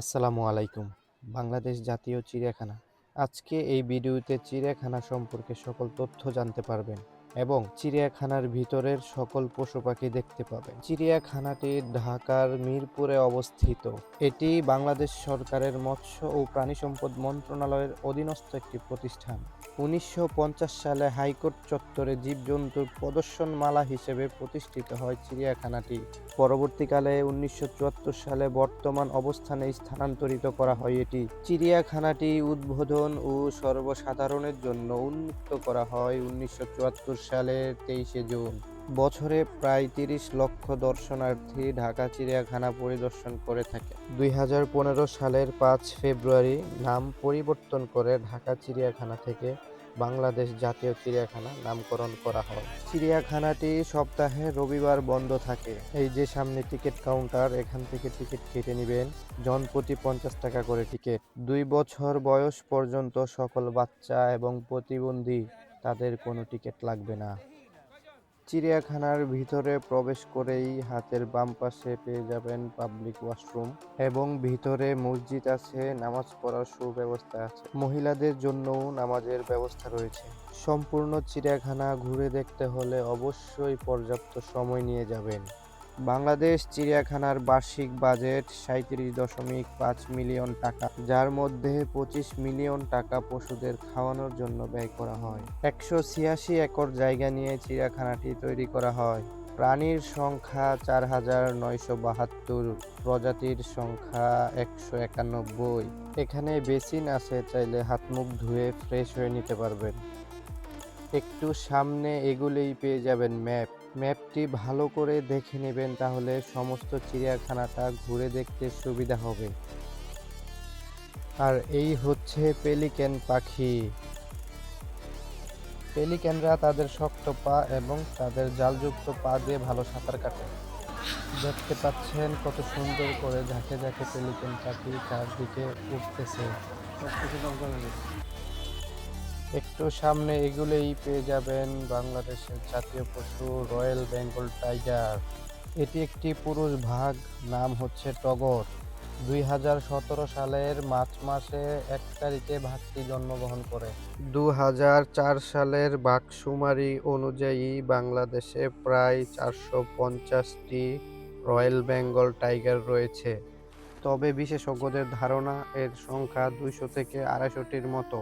আসসালামু আলাইকুম। বাংলাদেশ জাতীয় চিড়িয়াখানা। আজকে এই ভিডিওতে চিড়িয়াখানা সম্পর্কে সকল তথ্য জানতে পারবেন। এবং চিড়িয়াখানার ভিতরের সকল পশু পাখি দেখতে পাবেন। চিড়িয়াখানাটি ঢাকার মিরপুরে অবস্থিত। এটি বাংলাদেশ সরকারের মৎস্য ও প্রাণী সম্পদ মন্ত্রণালয়ের অধীনস্থ একটি প্রতিষ্ঠান। উনিশশো পঞ্চাশ সালে হাইকোর্ট চত্বরে জীবজন্তুর প্রদর্শনমালা হিসেবে প্রতিষ্ঠিত হয় চিড়িয়াখানাটি। পরবর্তীকালে উনিশশো চুয়াত্তর সালে বর্তমান অবস্থানে স্থানান্তরিত করা হয় এটি। চিড়িয়াখানাটি উদ্বোধন ও সর্বসাধারণের জন্য উন্মুক্ত করা হয় উনিশশো চুয়াত্তর সালের তেইশে জুন। বছরে প্রায় তিরিশ লক্ষ দর্শনার্থী ঢাকা চিড়িয়াখানা পরিদর্শন করে থাকে। দুই হাজার পনেরো সালের পাঁচ ফেব্রুয়ারি নাম পরিবর্তন করে ঢাকা চিড়িয়াখানা থেকে বাংলাদেশ জাতীয় চিড়িয়াখানা নামকরণ করা হয়। চিড়িয়াখানাটি সপ্তাহে রবিবার বন্ধ থাকে। এই যে সামনে টিকিট কাউন্টার, এখান থেকে টিকিট কেটে নেবেন। জনপ্রতি পঞ্চাশ টাকা করে টিকিট। দুই বছর বয়স পর্যন্ত সকল বাচ্চা এবং প্রতিবন্ধী তাদের কোনো টিকিট লাগবে না। চিড়িয়াখানার ভিতরে প্রবেশ করেই হাতের বাম পাশে পেয়ে যাবেন পাবলিক ওয়াশরুম এবং ভিতরে মসজিদ আছে, নামাজ পড়ার সুব্যবস্থা আছে। মহিলাদের জন্যও নামাজের ব্যবস্থা রয়েছে। সম্পূর্ণ চিড়িয়াখানা ঘুরে দেখতে হলে অবশ্যই পর্যাপ্ত সময় নিয়ে যাবেন। বাংলাদেশ চিড়িয়াখানার বার্ষিক বাজেট সাঁত্রিশ দশমিক পাঁচ মিলিয়ন টাকা, যার মধ্যে পঁচিশ মিলিয়ন টাকা পশুদের খাওয়ানোর জন্য ব্যয় করা হয়। একশো ছিয়াশি একর জায়গা নিয়ে চিড়িয়াখানাটি তৈরি করা হয়। প্রাণীর সংখ্যা চার হাজার নয়শো বাহাত্তর, প্রজাতির সংখ্যা একশো একানব্বই। এখানে বেসিন আছে, চাইলে হাত মুখ ধুয়ে ফ্রেশ হয়ে নিতে পারবেন। একটু সামনে এগুলেই পেয়ে যাবেন ম্যাপ। ম্যাপটি ভালো করে দেখে নেবেন তাহলে সমস্ত চিড়িয়াখানাটা ঘুরে দেখতে সুবিধা হবে। আর এই হচ্ছে পেলিক্যান পাখি। পেলিক্যানরা তাদের শক্ত পা এবং তাদের জালযুক্ত পা দিয়ে ভালো সাঁতার কাটে। দেখতে পাচ্ছেন কত সুন্দর করে ঝাঁকে ঝাঁকে পেলিক্যান পাখি চারদিকে উঠতেছে। একটু সামনে এগুলোই পেয়ে যাবেন বাংলাদেশের জাতীয় পশু, রয়্যাল বেঙ্গল টাইগার। এটি একটি পুরুষ ভাগ, নাম হচ্ছে টগর। দুই হাজার সতেরো সালের মার্চ মাসে এক তারিখে ভাগটি জন্মগ্রহণ করে। দু হাজার চার সালের বাঘসুমারি অনুযায়ী বাংলাদেশে প্রায় চারশো পঞ্চাশটি রয়্যাল বেঙ্গল টাইগার রয়েছে। তবে বিশেষজ্ঞদের ধারণা, এর সংখ্যা দুইশো থেকে আড়াইশোটির মতো।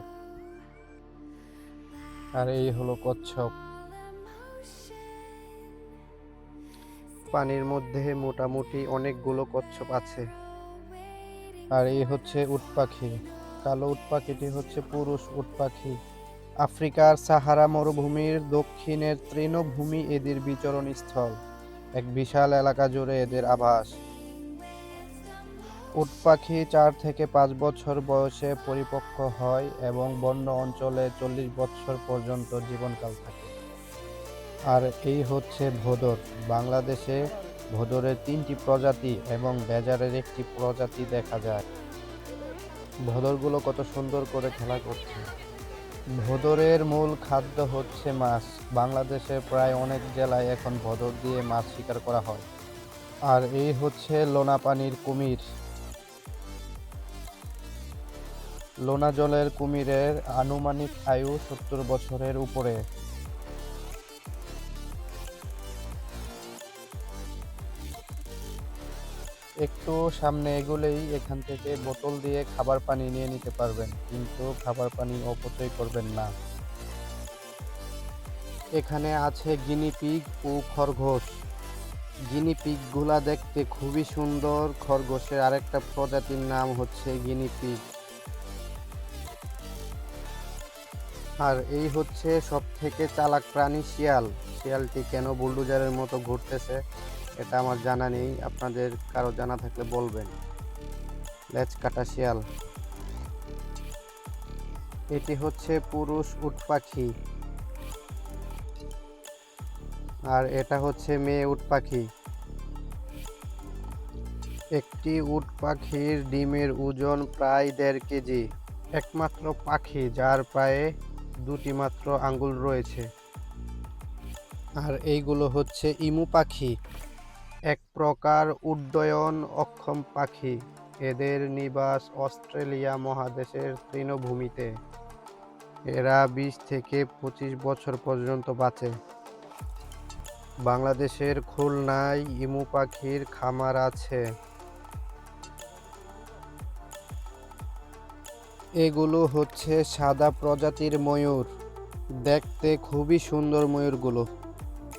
আর এই হলো কচ্ছপ। পানির মধ্যে মোটামুটি অনেকগুলো কচ্ছপ আছে। আর এই হচ্ছে উট পাখি। কালো উট পাখিটি হচ্ছে পুরুষ উট পাখি। আফ্রিকার সাহারা মরুভূমির দক্ষিণের তৃণভূমি এদের বিচরণ স্থল এক বিশাল এলাকা জুড়ে এদের আবাস। উট পাখি চার থেকে পাঁচ বছর বয়সে পরিপক্ক হয় এবং বন্য অঞ্চলে চল্লিশ বছর পর্যন্ত জীবনকাল থাকে। আর এই হচ্ছে ভোদর। বাংলাদেশে ভোদরের তিনটি প্রজাতি এবং বেজারের একটি প্রজাতি দেখা যায়। ভোদরগুলো কত সুন্দর করে খেলা করছে। ভোদরের মূল খাদ্য হচ্ছে মাছ। বাংলাদেশে প্রায় অনেক জেলায় এখন ভোদর দিয়ে মাছ শিকার করা হয়। আর এই হচ্ছে লোনা পানির কুমির। লোনা জলের কুমিরের আনুমানিক আয়ু সত্তর বছরের উপরে। একটু সামনে এগুলেই এখান থেকে বোতল দিয়ে খাবার পানি নিয়ে নিতে পারবেন, কিন্তু খাবার পানি অপচয় করবেন না। এখানে আছে গিনি পিগ ও খরগোশ। গিনি পিগগুলা দেখতে খুবই সুন্দর, খরগোশের আরেকটা প্রজাতির নাম হচ্ছে গিনি পিগ। আর এই হচ্ছে সব থেকে চালাক প্রাণী শিয়াল। শিয়ালটি কেন বুলডোজারের মতো ঘুরতেছে, এটা আমার জানা নেই। আপনাদের কারও জানা থাকলে বলবেন। লেজ কাটা শিয়াল। এটি হচ্ছে পুরুষ উট পাখি। আর এটা হচ্ছে মেয়ে উট পাখি। একটি উট পাখির ডিমের ওজন প্রায় দেড় কেজি। একমাত্র পাখি যার পায়ে দুটি মাত্র আঙ্গুল রয়েছে। আর এইগুলো হচ্ছে ইমু পাখি, এক প্রকার উড্ডয়ন অক্ষম পাখি। এদের নিবাস অস্ট্রেলিয়া মহাদেশের তৃণভূমিতে। এরা বিশ থেকে পঁচিশ বছর পর্যন্ত বাঁচে। বাংলাদেশের খুলনায় ইমু পাখির খামার আছে। এগুলো হচ্ছে সাদা প্রজাতির ময়ূর। দেখতে খুবই সুন্দর ময়ূরগুলো।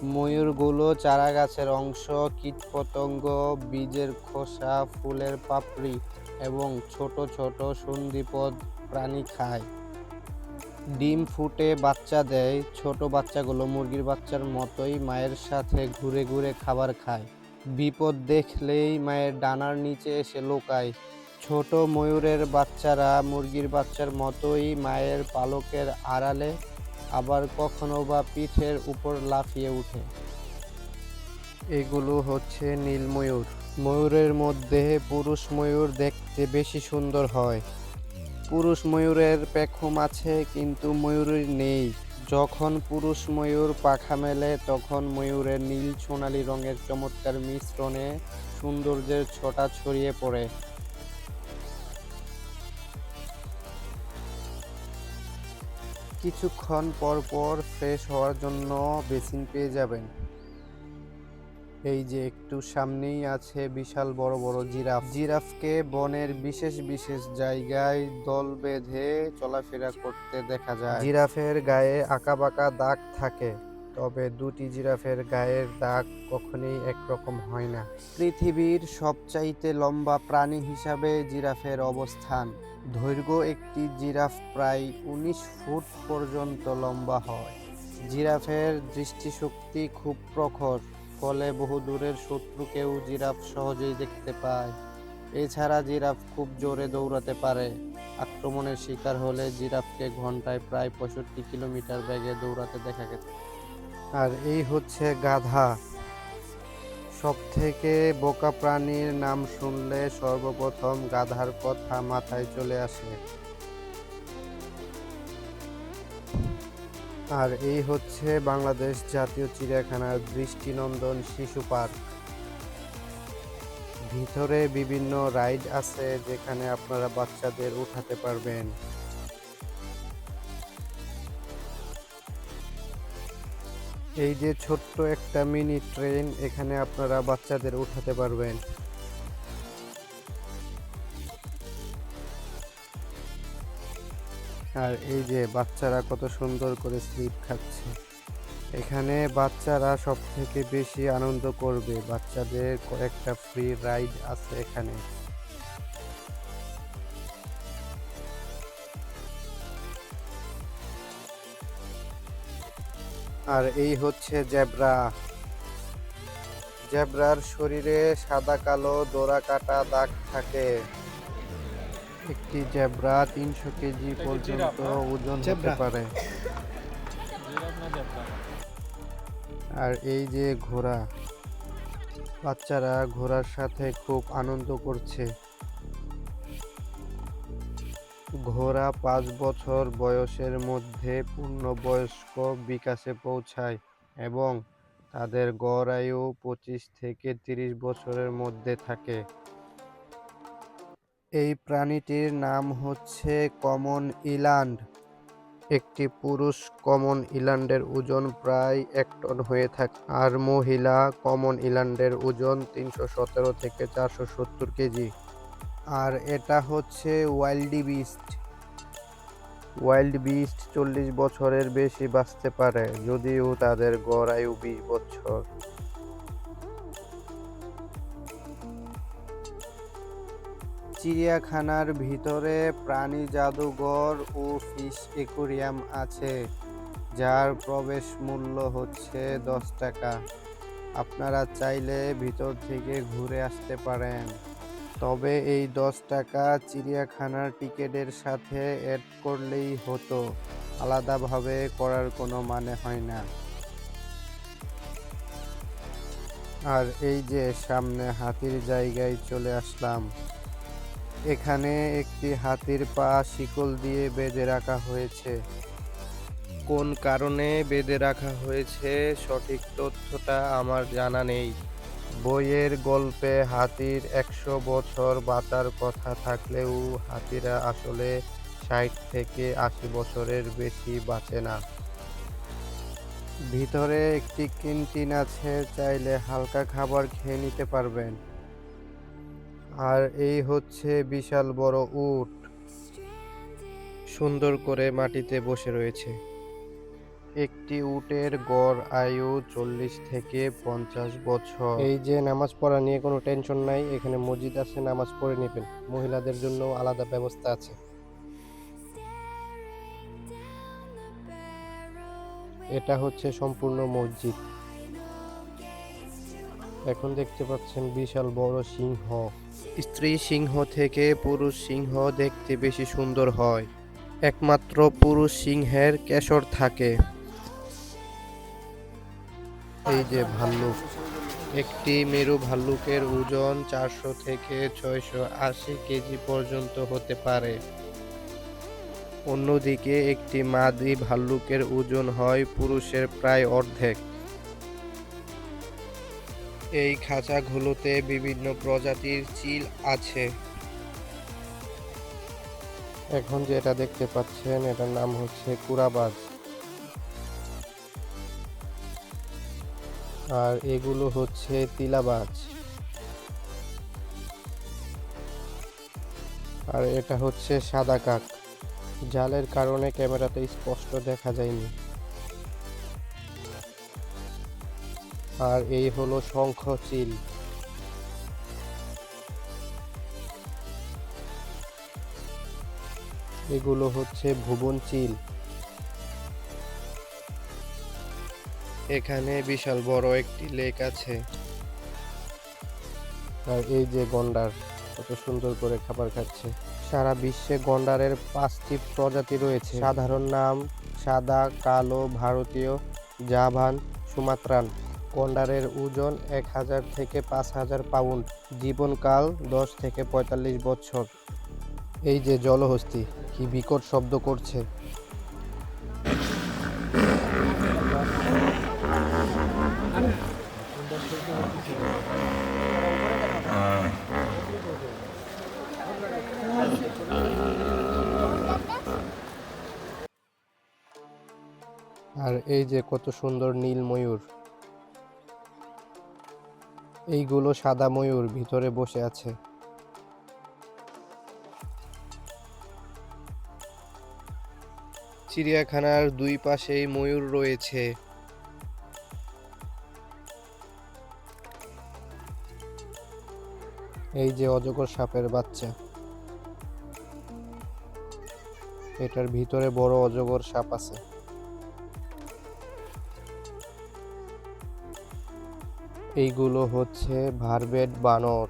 ময়ূরগুলো চারা গাছের অংশ, কীটপতঙ্গ, বীজের খোসা, ফুলের পাপড়ি এবং ছোট ছোট সন্ধিপদ প্রাণী খায়। ডিম ফুটে বাচ্চা দেয়, ছোট বাচ্চাগুলো মুরগির বাচ্চার মতোই মায়ের সাথে ঘুরে ঘুরে খাবার খায়। বিপদ দেখলেই মায়ের ডানার নিচে এসে লোকায়। ছোট ময়ূরের বাচ্চারা মুরগির বাচ্চার মতোই মায়ের পালকের আড়ালে আবার কখনো বা পিঠের উপর লাফিয়ে ওঠে এগুলো হচ্ছে নীল ময়ূর। ময়ূরের মধ্যে পুরুষ ময়ূর দেখতে বেশি সুন্দর হয়। পুরুষ ময়ূরের পেখম আছে, কিন্তু ময়ূরের নেই। যখন পুরুষ ময়ূর পাখা মেলে, তখন ময়ূরের নীল সোনালী রঙের চমৎকার মিশ্রণে সৌন্দর্যের ছটা ছড়িয়ে পড়ে। কিছুক্ষণ পর পর ফ্রেশ হওয়ার জন্য বেসিন পেয়ে যাবেন। এই যে একটু সামনেই আছে বিশাল বড় বড় জিরাফ। জিরাফকে বনের বিশেষ বিশেষ জায়গায় দল বেঁধে চলাফেরা করতে দেখা যায়। জিরাফের গায়ে আঁকা বাঁকা দাগ থাকে। তবে দুটি জিরাফের গায়ের দাগ কখনোই একরকম হয় না। পৃথিবীর সবচাইতে লম্বা প্রাণী হিসাবে জিরাফের অবস্থান। দৈর্ঘ্য একটি জিরাফ প্রায় উনিশ ফুট পর্যন্ত লম্বা হয়। জিরাফের দৃষ্টিশক্তি খুব প্রখর, ফলে বহু দূরের শত্রুকেও জিরাফ সহজেই দেখতে পায়। এছাড়া জিরাফ খুব জোরে দৌড়াতে পারে। আক্রমণের শিকার হলে জিরাফকে ঘন্টায় প্রায় পঁয়ষট্টি কিলোমিটার বেগে দৌড়াতে দেখা গেছে। আর এই হচ্ছে গাধা। সব থেকে বোকা প্রাণীর নাম শুনলে সর্বপ্রথম গাধার কথা মাথায় চলে আসে। আর এই হচ্ছে বাংলাদেশ জাতীয় চিড়িয়াখানার দৃষ্টিনন্দন শিশু পার্ক। ভিতরে বিভিন্ন রাইড আছে যেখানে আপনারা বাচ্চাদের উঠাতে পারবেন। এই যে ছোট্ট একটা মিনি ট্রেন, এখানে আপনারা বাচ্চাদের উঠাতে পারবেন। আর এই যে বাচ্চারা কত সুন্দর করে স্লিপ খাচ্ছে। এখানে বাচ্চারা সব থেকে বেশি আনন্দ করবে। বাচ্চাদের কয়েকটা ফ্রি রাইড আছে এখানে। আর এই হচ্ছে জেব্রা। জেব্রার শরীরে সাদা কালো দোরা কাটা দাগ থাকে। একটি জেব্রা তিনশো কেজি পর্যন্ত ওজন হতে পারে। আর এই যে ঘোড়া বাচ্চারা ঘোড়ার সাথে খুব আনন্দ করছে। ঘোড়া পাঁচ বছর বয়সের মধ্যে পূর্ণবয়স্ক বিকাশে পৌঁছায় এবং তাদের গড় আয়ু পঁচিশ থেকে তিরিশ বছরের মধ্যে থাকে। এই প্রাণীটির নাম হচ্ছে কমন ইল্যান্ড একটি পুরুষ কমন ইল্যান্ডের ওজন প্রায় এক টন হয়ে থাকে আর মহিলা কমন ইল্যান্ডের ওজন তিনশো সতেরো থেকে চারশো সত্তর কেজি। আর এটা হচ্ছে ওয়াইল্ডি বিস্ট ওয়াইল্ড বিস্ট চল্লিশ বছরের বেশি বাঁচতে পারে, যদিও তাদের গড় আয়ু বিশ বছর। চিড়িয়াখানার ভিতরে প্রাণী জাদুঘর ও ফিশ অ্যাকুরিয়াম আছে, যার প্রবেশ মূল্য হচ্ছে দশ টাকা। আপনারা চাইলে ভিতর থেকে ঘুরে আসতে পারেন। তবে এই দশ টাকা চিড়িয়াখানার টিকিটের সাথে অ্যাড করলেই হতো। আলাদাভাবে করার কোনো মানে হয় না। আর এই যে সামনে হাতির জায়গায় চলে আসলাম। এখানে একটি হাতির পা শিকল দিয়ে বেঁধে রাখা হয়েছে। কোন কারণে বেঁধে রাখা হয়েছে সঠিক তথ্যটা আমার জানা নেই। বইয়ের গল্পে হাতির একশো বছর বাঁচার কথা থাকলেও হাতিরা আসলে ষাট থেকে আশি বছরের বেশি বাঁচে না। ভিতরে একটি ক্যান্টিন আছে, চাইলে হালকা খাবার খেয়ে নিতে পারবেন। আর এই হচ্ছে বিশাল বড় উট। সুন্দর করে মাটিতে বসে রয়েছে। একটি উটের গড় আয়ু চল্লিশ থেকে পঞ্চাশ বছর। এই যে নামাজ পড়া নিয়ে কোনো টেনশন নাই এখানে মসজিদ আছে নামাজ পড়ে নেবেন। মহিলাদের জন্য আলাদা ব্যবস্থা আছে। এটা হচ্ছে সম্পূর্ণ মসজিদ। এখন দেখতে পাচ্ছেন বিশাল বড় সিংহ। স্ত্রী সিংহ থেকে পুরুষ সিংহ দেখতে বেশি সুন্দর হয়। একমাত্র পুরুষ সিংহের কেশর থাকে। এই যে ভাল্লুক, একটি মেরু ভাল্লুকের ওজন চারশো থেকে ছয়শো আশি কেজি পর্যন্ত হতে পারে। অন্যদিকে একটি মাদি ভাল্লুকের ওজন হয় পুরুষের প্রায় অর্ধেক। এই খাঁচাগুলোতে বিভিন্ন প্রজাতির চিল আছে। এখন যেটা দেখতে পাচ্ছেন, এটার নাম হচ্ছে কুরাবাজ। আর এগুলো হচ্ছে তিলাবাজ। আর এটা হচ্ছে সাদা কাক। জালের কারণে ক্যামেরাতে স্পষ্ট দেখা যায়নি। আর এই হলো শঙ্খ চিল। এগুলো হচ্ছে ভুবন চিল। এখানে বিশাল বড় একটি লেক আছে। আর এই যে গন্ডার, কত সুন্দর করে খাবার খাচ্ছে। সারা বিশ্বে গন্ডারের পাঁচটি প্রজাতি রয়েছে। সাধারণ নাম সাদা, কালো, ভারতীয়, জাভান, সুমাত্রান। গন্ডারের ওজন এক হাজার থেকে পাঁচ হাজার পাউন্ড। জীবনকাল দশ থেকে পঁয়তাল্লিশ বছর এই যে জলহস্তি, কি বিকট শব্দ করছে। এই যে কত সুন্দর নীল ময়ূর। এইগুলো সাদা ময়ূর ভিতরে বসে আছে। চিড়িয়াখানার দুই পাশেই ময়ূর রয়েছে। এই যে অজগর সাপের বাচ্চা। এটার ভিতরে বড় অজগর সাপ আছে। এইগুলো হচ্ছে ভারবেট বানর।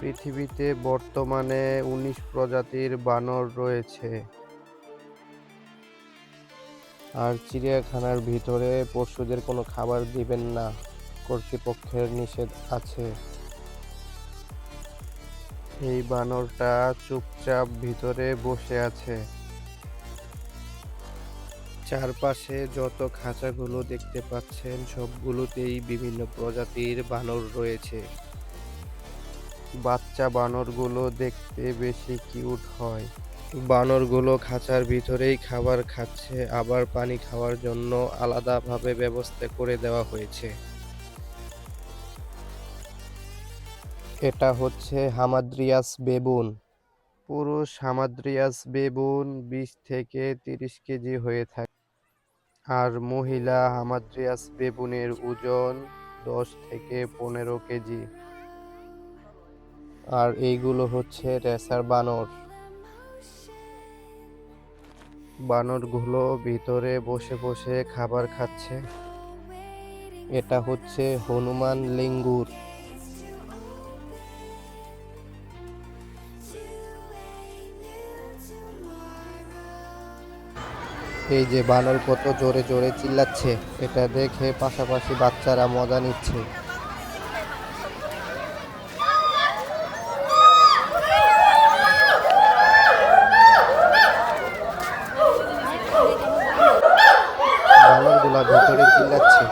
পৃথিবীতে বর্তমানে উনিশ প্রজাতির বানর রয়েছে। আর চিড়িয়াখানার ভিতরে পশুদের কোনো খাবার দিবেন না, কর্তৃপক্ষের নিষেধ আছে। এই বানরটা চুপচাপ ভিতরে বসে আছে। চারপাশে যত খাঁচাগুলো দেখতে পাচ্ছেন, সবগুলোতেই বিভিন্ন প্রজাতির বানর রয়েছে। বাচ্চা বানরগুলো দেখতে বেশি কিউট হয়। বানরগুলো খাঁচার ভিতরেই খাবার খাচ্ছে, আবার পানি খাওয়ার জন্য আলাদাভাবে ব্যবস্থা করে দেওয়া হয়েছে। এটা হচ্ছে হামাদ্রিয়াস বেবুন। পুরুষ হামাদ্রিয়াস বেবুন বিশ থেকে তিরিশ কেজি হয়ে থাকে। আর মহিলা হামাদ্রিয়াস বেবুনের ওজন দশ থেকে পনেরো কেজি। আর এইগুলো হচ্ছে রেসার বানর। বানরগুলো ভিতরে বসে বসে খাবার খাচ্ছে। এটা হচ্ছে হনুমান লিঙ্গুর। এই যে বানর কত জোরে জোরে চিল্লাচ্ছে, এটা দেখে পাশাপাশি বাচ্চারা মজা নিচ্ছে। ভিতরে চিল্লাচ্ছে।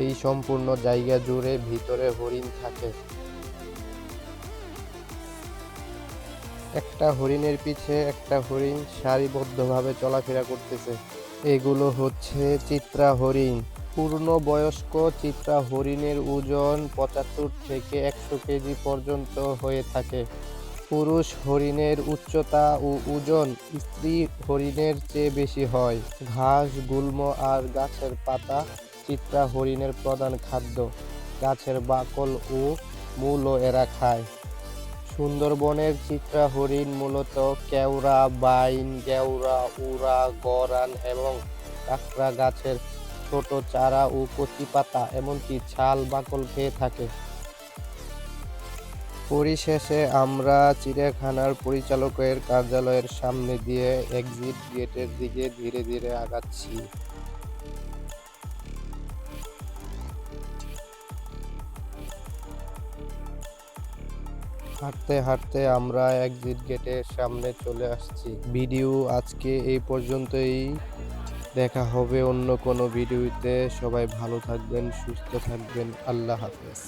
এই সম্পূর্ণ জায়গা জুড়ে ভিতরে হরিণ থাকে। একটা হরিণের পিছে একটা হরিণ সারিবদ্ধভাবে চলাফেরা করতেছে। এগুলো হচ্ছে চিত্রা হরিণ। পূর্ণবয়স্ক চিত্রা হরিণের ওজন পঁচাত্তর থেকে একশো কেজি পর্যন্ত হয়ে থাকে। পুরুষ হরিণের উচ্চতা ও ওজন স্ত্রী হরিণের চেয়ে বেশি হয়। ঘাস, গুল্ম আর গাছের পাতা চিত্রা হরিণের প্রধান খাদ্য। গাছের বাকল ও মূলও এরা খায়। সুন্দরবনের চিত্রা হরিণ মূলত কেওড়া, বাইন, গেওড়া, উড়া, গরান এবং কাঁকড়া গাছের ছোট চারা ও কচি পাতা, এমনকি ছাল, বাকল খেয়ে থাকে। পরিশেষে আমরা চিড়িয়াখানার পরিচালকের কার্যালয়ের সামনে দিয়ে এক্সিট গেটের দিকে ধীরে ধীরে আগাচ্ছি। হাঁটতে হাঁটতে আমরা এক্সিট গেটের সামনে চলে আসছি। ভিডিও আজকে এই পর্যন্তই। দেখা হবে অন্য কোনো ভিডিওতে সবাই ভালো থাকবেন, সুস্থ থাকবেন। আল্লাহ হাফেজ।